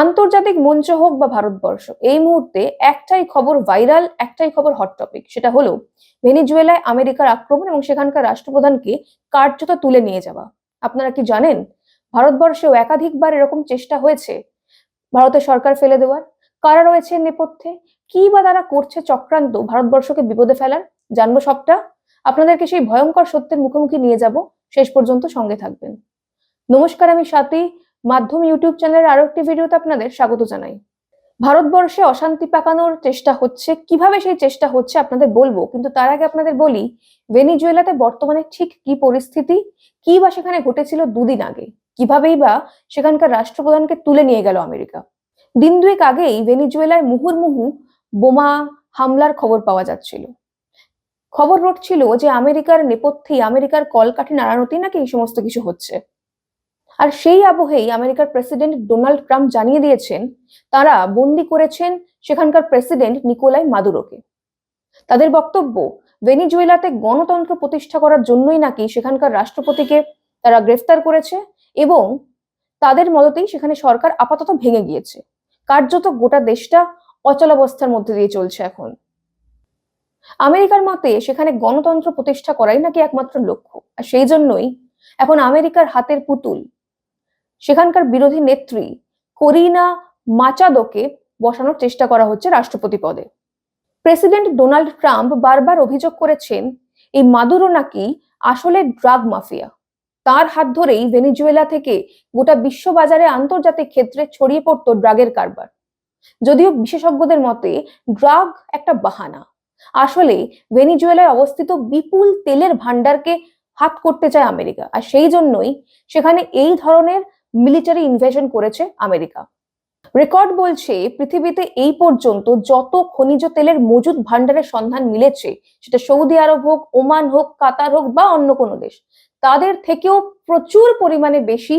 আন্তর্জাতিক মঞ্চ হোক বা ভারতবর্ষ, এই মুহূর্তে একটাই খবর ভাইরাল, একটাই খবর হট টপিক সেটা হলো ভেনিজুয়েলায় আমেরিকার আক্রমণ এবং সেখানকার রাষ্ট্রপ্রধানকে কার্যত তুলে নিয়ে যাওয়া। আপনারা কি জানেন, ভারতবর্ষেও একাধিকবার এরকম চেষ্টা হয়েছে? ভারতের সরকার ফেলে দেওয়ার? কারা রয়েছে নেপথ্যে? কি বা তারা করছে চক্রান্ত? ভারতবর্ষকে বিপদে ফেলার? জানব সবটা? আপনাদেরকে সেই ভয়ঙ্কর সত্যের মুখোমুখি নিয়ে যাব? শেষ পর্যন্ত সঙ্গে থাকবেন। নমস্কার, আমি স্বাতী। মাধ্যম ইউটিউব চ্যানেলের আরও একটি ভিডিওতে আপনাদের স্বাগত জানাই। ভারতবর্ষে অশান্তি পাকানোর চেষ্টা হচ্ছে, কীভাবে সেই চেষ্টা হচ্ছে আপনাদের বলব? কিন্তু তার আগে আপনাদের বলি, ভেনিজুয়েলাতে বর্তমানে ঠিক কি পরিস্থিতি, কি বা সেখানে ঘটেছিল দুদিন আগে? কিভাবেই বা সেখানকার রাষ্ট্রপ্রধানকে তুলে নিয়ে গেল আমেরিকা? দিন দুয়েক আগেই ভেনিজুয়েলায় মুহুর্মুহু বোমা হামলার খবর পাওয়া যাচ্ছিল। খবর রটছিল যে আমেরিকার নেপথ্যেই আমেরিকার কলকাঠি নাড়ানোতেই নাকি এই সমস্ত কিছু হচ্ছে। আর সেই আবহেই আমেরিকার প্রেসিডেন্ট ডোনাল্ড ট্রাম্প জানিয়ে দিয়েছেন, তারা বন্দি করেছেন সেখানকার প্রেসিডেন্ট নিকোলাই মাদুরোকে। তাদের বক্তব্য, ভেনিজুয়েলাতে গণতন্ত্র প্রতিষ্ঠা করার জন্যই নাকি সেখানকার রাষ্ট্রপতিকে তারা গ্রেফতার করেছে এবং তাদের মদতেই সেখানে সরকার আপাতত ভেঙে গিয়েছে। কার্যত গোটা দেশটা অচলাবস্থার মধ্যে দিয়ে চলছে এখন। আমেরিকার মতে সেখানে গণতন্ত্র প্রতিষ্ঠা করাই নাকি একমাত্র লক্ষ্য। আর সেই জন্যই এখন আমেরিকার হাতের পুতুল সেখানকার বিরোধী নেত্রী করিনা মাচাদোকে বসানোর চেষ্টা করা হচ্ছে রাষ্ট্রপতি পদে। প্রেসিডেন্ট ডোনাল্ড ট্রাম্প বারবার অভিযোগ করেছেন, এই মাদুরো নাকি আসলে ড্রাগ মাফিয়া। তার হাত ধরেই ভেনিজুয়েলা থেকে গোটা বিশ্ববাজারে আন্তর্জাতিক ক্ষেত্রে ছড়িয়ে পড়তো ড্রাগের কারবার। যদিও বিশেষজ্ঞদের মতে, ড্রাগ একটা বাহানা। আসলে ভেনিজুয়েলায় অবস্থিত বিপুল তেলের ভান্ডারকে হাত করতে চায় আমেরিকা, আর সেই জন্যই সেখানে এই ধরনের মিলিটারি ইনভেশন করেছে আমেরিকা। রেকর্ড বলছে, পৃথিবীতে এই পর্যন্ত যত খনিজ তেলের মজুদ ভান্ডারের সন্ধান মিলেছে, সেটা সৌদি আরব হোক, ওমান হোক, কাতার হোক বা অন্য কোনো দেশ, তাদের থেকেও প্রচুর পরিমাণে বেশি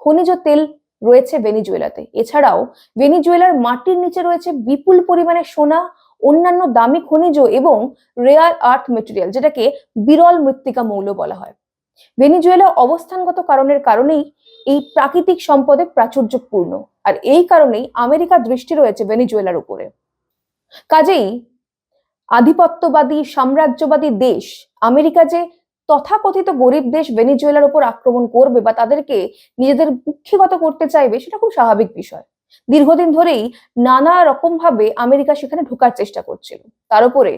খনিজ তেল রয়েছে ভেনিজুয়েলাতে। এছাড়াও ভেনিজুয়েলার মাটির নিচে রয়েছে বিপুল পরিমাণে সোনা, অন্যান্য দামি খনিজ এবং রেয়ার আর্থ মেটেরিয়াল যেটাকে বিরল মৃত্তিকা মৌল বলা হয়। ভেনিজুয়েলা অবস্থানগত কারণের কারণেই এই প্রাকৃতিক সম্পদে প্রাচুর্যপূর্ণ। আর এই কারণেই আমেরিকা দৃষ্টি রয়েছে ভেনিজুয়েলার উপরে। কাজেই আধিপত্যবাদী, সাম্রাজ্যবাদী দেশ আমেরিকা যে তথাকথিত গরিব দেশ ভেনিজুয়েলার উপর আক্রমণ করবে বা তাদেরকে নিজেদের কুক্ষিগত করতে চাইবে, সেটা খুব স্বাভাবিক বিষয়। দীর্ঘদিন ধরেই নানা রকম ভাবে আমেরিকা সেখানে ঢোকার চেষ্টা করছিল। তার উপরে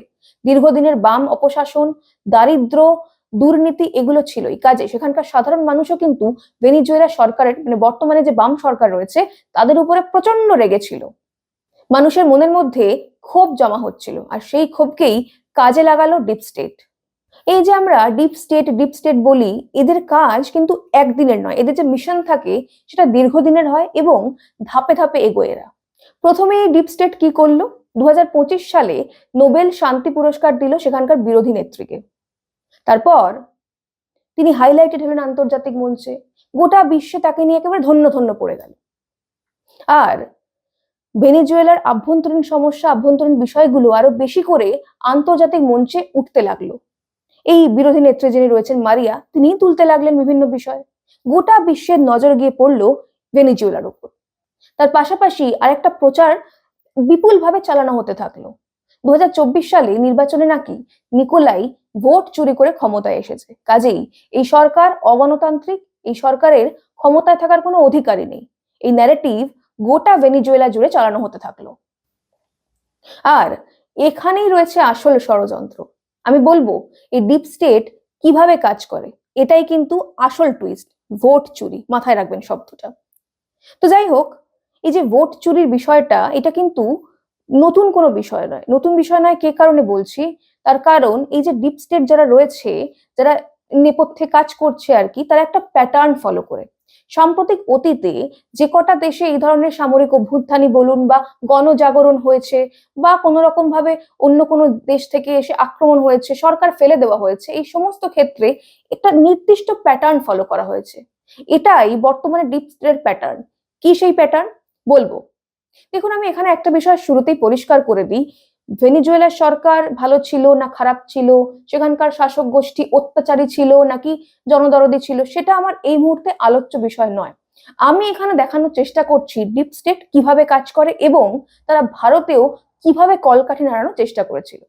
দীর্ঘদিনের বাম অপশাসন, দারিদ্র দুর্নীতি এগুলো ছিলই। কাজে সেখানকার সাধারণ মানুষও কিন্তু ভেনিজুয়েলা সরকারের মানে বর্তমানে যে বাম সরকার রয়েছে, তাদের উপরে প্রচণ্ড রেগেছিল মানুষের মনের মধ্যে ক্ষোভ জমা হচ্ছিল, আর সেই ক্ষোভকেই কাজে লাগালো ডিপ স্টেট। এই যে আমরা ডিপ স্টেট ডিপ স্টেট বলি, এদের কাজ কিন্তু একদিনের নয়। এদের যে মিশন থাকে, সেটা দীর্ঘদিনের হয় এবং ধাপে ধাপে এগোয় এরা। প্রথমে ডিপ স্টেট কি করল? দু হাজার পঁচিশ সালে নোবেল শান্তি পুরস্কার দিল সেখানকার বিরোধী নেত্রীকে। তারপর তিনি হাইলাইটেড হলেন আন্তর্জাতিক মঞ্চে। গোটা বিশ্বে তাকে নিয়ে একেবারে ধন্য ধন্য পড়ে গেল। আর ভেনিজুয়েলার আভ্যন্তরীণ সমস্যা, আভ্যন্তরীণ বিষয়গুলো আরও বেশি করে আন্তর্জাতিক মঞ্চে উঠতে লাগল। এই বিরোধী নেত্রী যিনি রয়েছেন, মারিয়া তিনি তুলতে লাগলেন বিভিন্ন বিষয়। গোটা বিশ্বের নজর গিয়ে পড়ল ভেনিজুয়েলার উপর তার পাশাপাশি আরেকটা প্রচার বিপুলভাবে চালানো হতে থাকল। দু হাজার চব্বিশ সালে নির্বাচনে নাকি নিকোলাই ভোট চুরি করে ক্ষমতায় এসেছে। কাজেই এই সরকার অগণতান্ত্রিক, এই সরকারের ক্ষমতায় থাকার কোনো অধিকারই নেই। এই ন্যারেটিভ গোটা ভেনিজুয়েলা জুড়ে চালানো হতে থাকল। আর এখানেই রয়েছে আসল ষড়যন্ত্র। আমি বলব, এই ডিপ স্টেট কীভাবে কাজ করে, এটাই কিন্তু আসল টুইস্ট ভোট চুরি। মাথায় রাখবেন শব্দটা। তো যাই হোক, এই যে ভোট চুরির বিষয়টা, এটা কিন্তু নতুন কোনো বিষয় নয়। নতুন বিষয় নয় কে কারণে বলছি? তার কারণ এই যে ডিপ স্টেট যারা রয়েছে, যারা নেপথ্যে কাজ করছে আর কি, তারা একটা প্যাটার্ন ফলো করে। সাম্প্রতিক অতীতে যে কটা দেশে এই ধরনের সামরিক অভ্যুত্থানই বলুন বা গণজাগরণ হয়েছে বা কোনো রকম ভাবে অন্য কোনো দেশ থেকে এসে আক্রমণ হয়েছে, সরকার ফেলে দেওয়া হয়েছে, এই সমস্ত ক্ষেত্রে একটা নির্দিষ্ট প্যাটার্ন ফলো করা হয়েছে। এটাই বর্তমানে ডিপ স্টেটের প্যাটার্ন কি সেই প্যাটার্ন বলব। দেখুন, আমি এখানে একটা বিষয় শুরুতেই পরিষ্কার করে দিই। ভেনিজুয়েলার সরকার ভালো ছিল না খারাপ ছিল? সেখানকার শাসক গোষ্ঠী অত্যাচারী ছিল নাকি জনদরদি ছিল? সেটা আমার এই মুহূর্তে আলোচ্য বিষয় নয়। আমি এখানে দেখানোর চেষ্টা করছি ডিপ স্টেট কীভাবে কাজ করে এবং তারা ভারতেও কীভাবে কলকাঠি নাড়ানোর চেষ্টা করেছিল।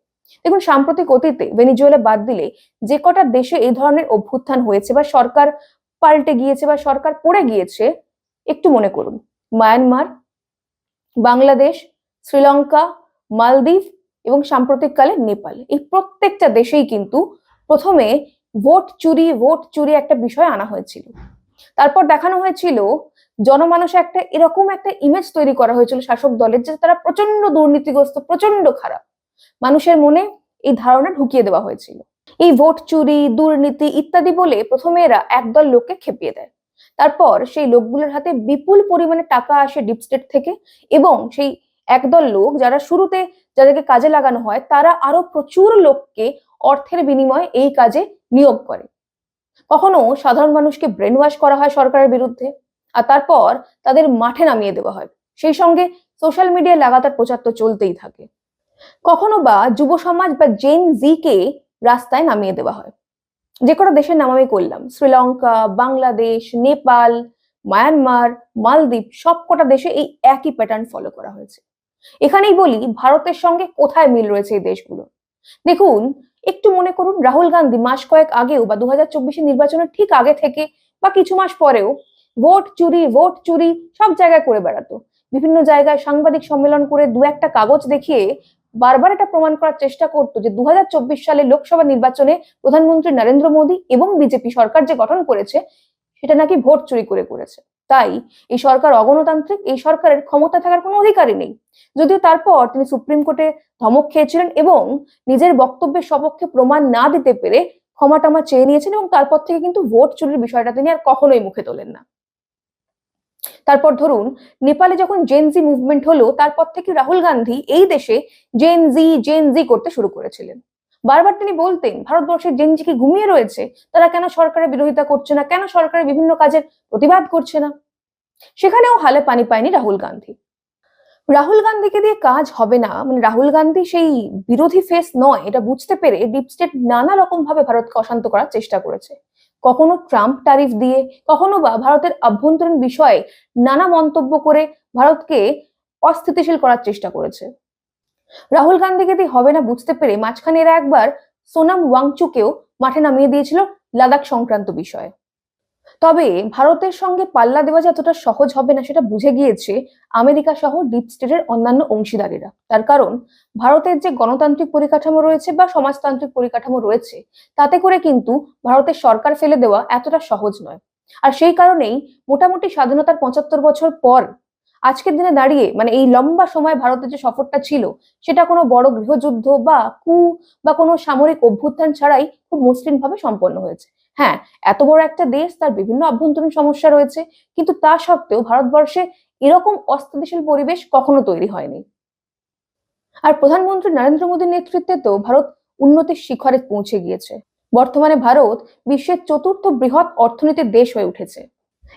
দেখুন, সাম্প্রতিক অতীতে ভেনিজুয়েলা বাদ দিলে যে কটা দেশে এই ধরনের অভ্যুত্থান হয়েছে বা সরকার পাল্টে গিয়েছে বা সরকার পড়ে গিয়েছে, একটু মনে করুন। মায়ানমার বাংলাদেশ, শ্রীলঙ্কা, মালদ্বীপ এবং সাম্প্রতিককালে নেপাল। এই প্রত্যেকটা দেশেই কিন্তু প্রথমে ভোট চুরি ভোট চুরি একটা বিষয় আনা হয়েছিল। তারপর দেখানো হয়েছিল জনমানসে একটা এরকম একটা ইমেজ তৈরি করা হয়েছিল শাসক দলের, যে তারা প্রচণ্ড দুর্নীতিগ্রস্ত প্রচণ্ড খারাপ। মানুষের মনে এই ধারণা ঢুকিয়ে দেওয়া হয়েছিল। এই ভোট চুরি, দুর্নীতি ইত্যাদি বলে প্রথমে এরা একদল লোককে খেপিয়ে দেয়। তারপর সেই লোকগুলোর হাতে বিপুল পরিমাণে টাকা আসে ডিপ স্টেট থেকে এবং সেই একদল লোক যারা শুরুতে যাদেরকে কাজে লাগানো হয়, তারা আরও প্রচুর লোককে অর্থের বিনিময়ে এই কাজে নিয়োগ করে। কখনো সাধারণ মানুষকে ব্রেন ওয়াশ করা হয় সরকারের বিরুদ্ধে আর তারপর তাদের মাঠে নামিয়ে দেওয়া হয়। সেই সঙ্গে সোশ্যাল মিডিয়ায় লাগাতার প্রচার তো চলতেই থাকে। কখনো বা যুব সমাজ বা জেন জি কে রাস্তায় নামিয়ে দেওয়া হয়। যে কোনো দেশের নাম আমি করলাম। শ্রীলঙ্কা, বাংলাদেশ, নেপাল, মায়ানমার, মালদ্বীপ, সবকটা দেশে এই একই প্যাটার্ন ফলো করা হয়েছে। এখানেই বলি, ভারতের সঙ্গে কোথায় মিল রয়েছে এই দেশগুলো? দেখুন, একটু মনে করুন, রাহুল গান্ধী মাস কয়েক আগেও বা দু হাজার চব্বিশের নির্বাচনের ঠিক আগে থেকে বা কিছু মাস পরেও ভোট চুরি ভোট চুরি সব জায়গায় করে বেড়াতো। বিভিন্ন জায়গায় সাংবাদিক সম্মেলন করে দু একটা কাগজ দেখিয়ে বারবার এটা প্রমাণ করার চেষ্টা করতো যে দু হাজার চব্বিশ সালে লোকসভা নির্বাচনে প্রধানমন্ত্রী নরেন্দ্র মোদী এবং বিজেপি সরকার যে গঠন করেছে, সেটা নাকি ভোট চুরি করে করেছে। তাই এই সরকার অগণতান্ত্রিক, এই সরকারের ক্ষমতা থাকার কোনো অধিকারই নেই। যদিও তারপর তিনি সুপ্রিম কোর্টে ধমক খেয়েছিলেন এবং নিজের বক্তব্যের সপক্ষে প্রমাণ না দিতে পেরে ক্ষমা টমা চেয়ে নিয়েছেন এবং তারপর থেকে কিন্তু ভোট চুরির বিষয়টা তিনি আর কখনোই মুখে তোলেন না। তারপর ধরুন, নেপালে যখন জেনজি মুভমেন্ট হলো, তারপর থেকে রাহুল গান্ধী এই দেশে জেনজি জেনজি করতে শুরু করেছিলেন। বারবার তিনি বলতেন, ভারতবর্ষের জেনজি কি ঘুমিয়ে রয়েছে? তারা কেন সরকারের বিরোধিতা করছে না? কেন সরকারের বিভিন্ন কাজের প্রতিবাদ করছে না? সেখানেও হালে পানি পায়নি রাহুল গান্ধী। রাহুল গান্ধীকে দিয়ে কাজ হবে না মানে রাহুল গান্ধী সেই বিরোধী ফেস নয়, এটা বুঝতে পেরে ডিপ স্টেট নানা রকম ভাবে ভারতকে অশান্ত করার চেষ্টা করেছে। কখনো ট্রাম্প ট্যারিফ দিয়ে, কখনো বা ভারতের আভ্যন্তরীণ বিষয়ে নানা মন্তব্য করে ভারতকে অস্থিতিশীল করার চেষ্টা করেছে। রাহুল গান্ধীকে দিয়ে হবে না বুঝতে পেরে মাঝখানে এরা একবার সোনাম ওয়াংচুকেও মাঠে নামিয়ে দিয়েছিল লাদাখ সংক্রান্ত বিষয়ে। তবে ভারতের সঙ্গে পাল্লা দেওয়া যে এতটা সহজ হবে না সেটা বুঝে গিয়েছে আমেরিকা সহ ডিপ স্টেটের অন্যান্য অংশীদারেরা। তার কারণ, ভারতের যে গণতান্ত্রিক পরিকাঠামো রয়েছে বা সমাজতান্ত্রিক পরিকাঠামো রয়েছে, তাতে করে কিন্তু ভারতের সরকার ফেলে দেওয়া এতটা সহজ নয়। আর সেই কারণেই মোটামুটি স্বাধীনতার পঁচাত্তর বছর পর আজকের দিনে দাঁড়িয়ে মানে এই লম্বা সময় ভারতের যে সফরটা ছিল, সেটা কোনো বড় গৃহযুদ্ধ বা কু বা কোনো সামরিক অভ্যুত্থান ছাড়াই খুব মসৃণ ভাবে সম্পন্ন হয়েছে। হ্যাঁ এত বড় একটা দেশ, তার বিভিন্ন অভ্যন্তরীণ সমস্যা রয়েছে, কিন্তু তা সত্ত্বেও ভারতবর্ষে এরকম অস্থিতিশীল পরিবেশ কখনো তৈরি হয়নি। আর প্রধানমন্ত্রী নরেন্দ্র মোদীর নেতৃত্বে তো ভারত উন্নতির শিখরে পৌঁছে গিয়েছে। বর্তমানে ভারত বিশ্বের চতুর্থ বৃহৎ অর্থনীতির দেশ হয়ে উঠেছে।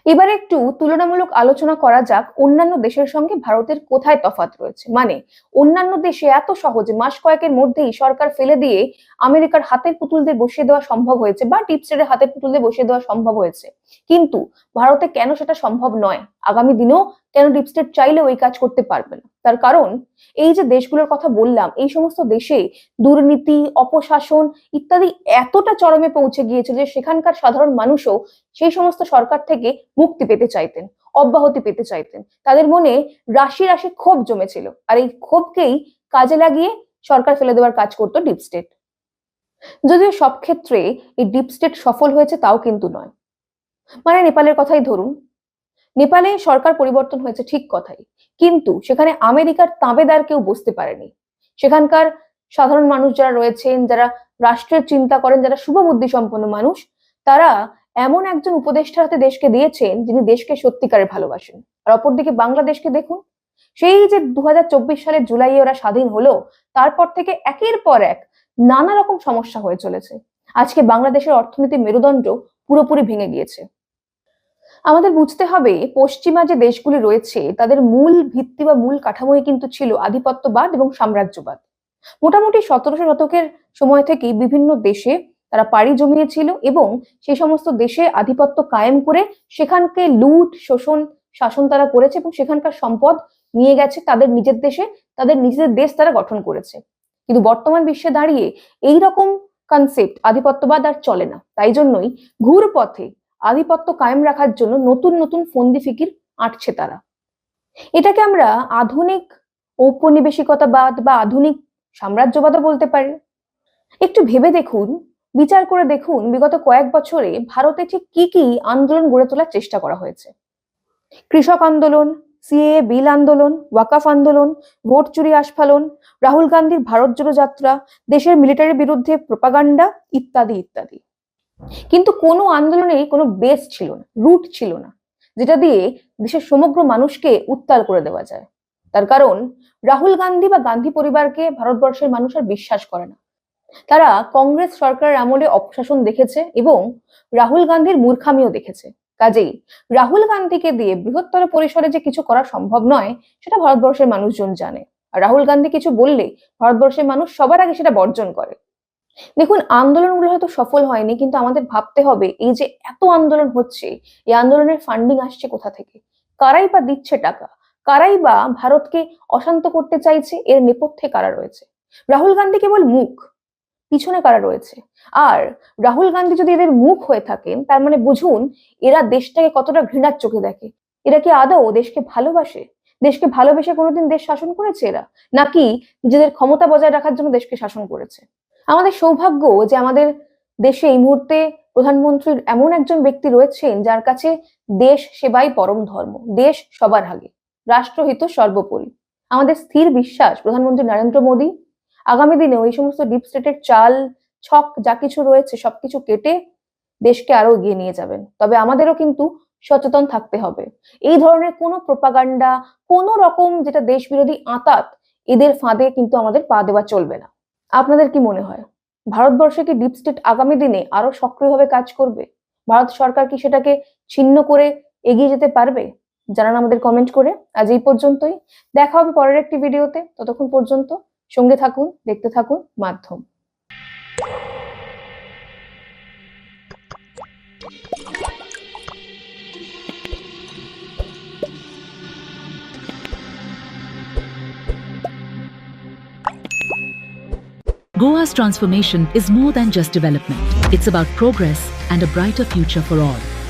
এবার একটু তুলনামূলক আলোচনা করা যাক অন্যান্য দেশের সঙ্গে ভারতের কোথায় তফাৎ রয়েছে। মানে অন্যান্য দেশে এত সহজে মাস কয়েকের মধ্যেই সরকার ফেলে দিয়ে আমেরিকার হাতের পুতুলদের বসিয়ে দেওয়া সম্ভব হয়েছে বা টিপসের হাতের পুতুলদের বসিয়ে দেওয়া সম্ভব হয়েছে। কিন্তু ভারতে কেন সেটা সম্ভব নয়? আগামী দিনেও কেন ডিপস্টেট চাইলেও এই কাজ করতে পারবে না? তার কারণ, এই যে দেশগুলোর কথা বললাম, এই সমস্ত দেশে দুর্নীতি, অপশাসন ইত্যাদি এতটা চরমে পৌঁছে গিয়েছে যে সেখানকার সাধারণ মানুষও সেই সমস্ত সরকার থেকে মুক্তি পেতে চাইতেন, অব্যাহতি পেতে চাইতেন। তাদের মনে রাশি রাশি ক্ষোভ জমেছিল আর এই ক্ষোভকেই কাজে লাগিয়ে সরকার ফেলে দেওয়ার কাজ করতো ডিপ স্টেট যদিও সব ক্ষেত্রে এই ডিপ স্টেট সফল হয়েছে তাও কিন্তু নয়। মানে নেপালের কথাই ধরুন নেপালে সরকার পরিবর্তন হয়েছে ঠিক কথাই। কিন্তু সেখানে আমেরিকার তাঁবেদার কেউ বসতে পারেনি। সেখানকার সাধারণ মানুষ যারা রয়েছেন, যারা রাষ্ট্রের চিন্তা করেন, যারা শুভবুদ্ধি সম্পন্ন মানুষ, তারা এমন একজন উপদেষ্টার হাতে দেশকে দিয়েছেন, যিনি দেশকে সত্যিকারে ভালোবাসেন। আর অপরদিকে বাংলাদেশকে দেখুন, সেই যে দু সালের জুলাইয়ে ওরা স্বাধীন হলো, তারপর থেকে একের পর এক নানা রকম সমস্যা হয়ে চলেছে। আজকে বাংলাদেশের অর্থনীতির মেরুদণ্ড পুরোপুরি ভেঙে গিয়েছে। আমাদের বুঝতে হবে, পশ্চিমা যে দেশগুলি রয়েছে, তাদের মূল ভিত্তি বা মূল কাঠামোই কিন্তু ছিল আধিপত্যবাদ এবং সাম্রাজ্যবাদ। মোটামুটি সতেরোশো শতকের সময় থেকেই বিভিন্ন দেশে তারা পাড়ি জমিয়েছিল এবং সেই সমস্ত দেশে আধিপত্য কায়েম করে সেখানকে লুট, শোষণ, শাসন তারা করেছে এবং সেখানকার সম্পদ নিয়ে গেছে তাদের নিজের দেশে, তাদের নিজেদের দেশ তারা গঠন করেছে। কিন্তু বর্তমান বিশ্বে দাঁড়িয়ে এই রকম কনসেপ্ট আধিপত্যবাদ আর চলে না। তাই জন্যই ঘুর পথে আধিপত্য কায়েম রাখার জন্য নতুন নতুন ফন্দি ফিকির আঁটছে তারা। এটাকে আমরা আধুনিক ঔপনিবেশিকতাবাদ বা আধুনিক সাম্রাজ্যবাদও বলতে পারি। একটু ভেবে দেখুন, বিচার করে দেখুন বিগত কয়েক বছরে ভারতে ঠিক কি কি আন্দোলন গড়ে তোলার চেষ্টা করা হয়েছে। কৃষক আন্দোলন সিএ বিল আন্দোলন, ওয়াকাফ আন্দোলন, ভোট চুরি আস্ফালন, রাহুল গান্ধীর ভারত জোড়ো যাত্রা, দেশের মিলিটারির বিরুদ্ধে প্রপাগান্ডা ইত্যাদি ইত্যাদি। কিন্তু কোনো আন্দোলনেরই কোনো বেস ছিল না রুট ছিল না, যেটা দিয়ে দেশের সমগ্র মানুষকে উত্তাল করে দেওয়া যায়। তার কারণ, রাহুল গান্ধী বা গান্ধী পরিবারকে ভারতবর্ষের মানুষ আর বিশ্বাস করে না। তারা কংগ্রেস সরকারের আমলে অপশাসন দেখেছে এবং রাহুল গান্ধীর মূর্খামিও দেখেছে। কাজেই রাহুল গান্ধীকে দিয়ে বৃহত্তর পরিসরে যে কিছু করা সম্ভব নয়, সেটা ভারতবর্ষের মানুষজন জানে। আর রাহুল গান্ধী কিছু বললে ভারতবর্ষের মানুষ সবার আগে সেটা বর্জন করে। দেখুন, আন্দোলনগুলো হয়তো সফল হয়নি, কিন্তু আমাদের ভাবতে হবে, এই যে এত আন্দোলন হচ্ছে, এই আন্দোলনের ফান্ডিং আসছে কোথা থেকে? কারাই বা দিচ্ছে টাকা? কারাই বা ভারতকে অশান্ত করতে চাইছে, এর নেপথ্যে কারা রয়েছে? রাহুল গান্ধী কেবল মুখ, পিছনে কারা রয়েছে? আর রাহুল গান্ধী যদি এদের মুখ হয়ে থাকেন, তার মানে বুঝুন, এরা দেশটাকে কতটা ঘৃণার চোখে দেখে? এরা কি আদৌ দেশকে ভালোবাসে? দেশকে ভালোবেসে কোনোদিন দেশ শাসন করেছে এরা? নাকি নিজেদের ক্ষমতা বজায় রাখার জন্য দেশকে শাসন করেছে? আমাদের সৌভাগ্য যে আমাদের দেশে এই মুহূর্তে প্রধানমন্ত্রীর এমন একজন ব্যক্তি রয়েছেন যার কাছে দেশ সেবাই পরম ধর্ম, দেশ সবার আগে, রাষ্ট্রহিত সর্বোপরি। আমাদের স্থির বিশ্বাস প্রধানমন্ত্রী নরেন্দ্র মোদী, আগামী দিনে ওই সমস্ত ডিপ স্টেটের চাল, ছক যা কিছু রয়েছে সবকিছু কেটে দেশকে আরও এগিয়ে নিয়ে যাবেন। তবে আমাদেরও কিন্তু সচেতন থাকতে হবে। এই ধরনের কোনো প্রপাগান্ডা কোনো রকম যেটা দেশ বিরোধী আঁতাত, এদের ফাঁদে কিন্তু আমাদের পা দেওয়া চলবে না। আপনাদের কি মনে হয়? ভারতবর্ষে কি ডিপ স্টেট আগামী দিনে আরও সক্রিয়ভাবে কাজ করবে? ভারত সরকার কি সেটাকে ছিন্ন করে এগিয়ে যেতে পারবে? জানান আমাদের কমেন্ট করে। আজ এই পর্যন্তই। দেখা হবে পরের একটি ভিডিওতে ততক্ষণ পর্যন্ত সঙ্গে থাকুন, দেখতে থাকুন, মাধ্যম। Goa's transformation is more than just development. It's about progress and a brighter future for all.